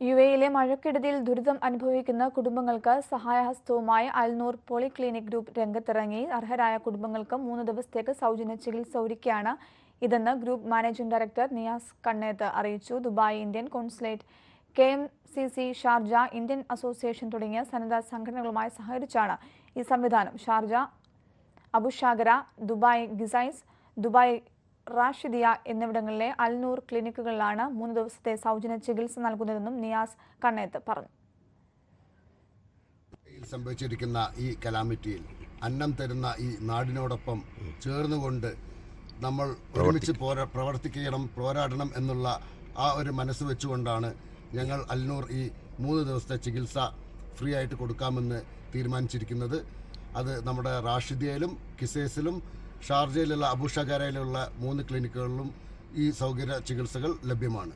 U എയിലെ മഴക്കെടുതിയിൽ ദുരിതം അനുഭവിക്കുന്ന കുടുംബങ്ങൾക്ക് സഹായഹസ്തവുമായി അൽനൂർ പോളിക്ലിനിക് ഗ്രൂപ്പ് രംഗത്തിറങ്ങി. അർഹരായ കുടുംബങ്ങൾക്ക് മൂന്ന് ദിവസത്തേക്ക് സൗജന്യ ചികിത്സ ഒരുക്കിയാണ് ഇതെന്ന് group managing director Niyas Kanneth അറിയിച്ചു. Dubai Indian consulate K M C C Sharjah Indian association തുടങ്ങിയ സന്നദ്ധ സംഘടനകളുമായി സഹകരിച്ചാണ് ഈ സംവിധാനം. Sharjah Abushagara Dubai Qusais Dubai Rashidiya എന്നിവിടങ്ങളിലെ അൽനൂർ ക്ലിനിക്കുകളിലാണ് മൂന്ന് ദിവസത്തെ സൗജന്യ ചികിത്സ നൽകുന്നതെന്നും നിയാസ് കണ്ണേത്ത് പറഞ്ഞു. സംഭവിച്ചിരിക്കുന്ന ഈ കലാമിറ്റിയിൽ അന്നം തരുന്ന ഈ നാടിനോടൊപ്പം ചേർന്നുകൊണ്ട് നമ്മൾ ഒരുമിച്ച് പോരാ പ്രവർത്തിക്കണം പോരാടണം എന്നുള്ള ആ ഒരു മനസ്സ് വെച്ചുകൊണ്ടാണ് ഞങ്ങൾ അൽനൂർ ഈ മൂന്ന് ദിവസത്തെ ചികിത്സ ഫ്രീ ആയിട്ട് കൊടുക്കാമെന്ന് തീരുമാനിച്ചിരിക്കുന്നത്. അത് നമ്മുടെ റാഷിദിയയിലും കിസേസിലും ഷാർജയിലുള്ള അബുഷകരയിലുള്ള മൂന്ന് ക്ലിനിക്കുകളിലും ഈ സൗകര്യ ചികിത്സകൾ ലഭ്യമാണ്.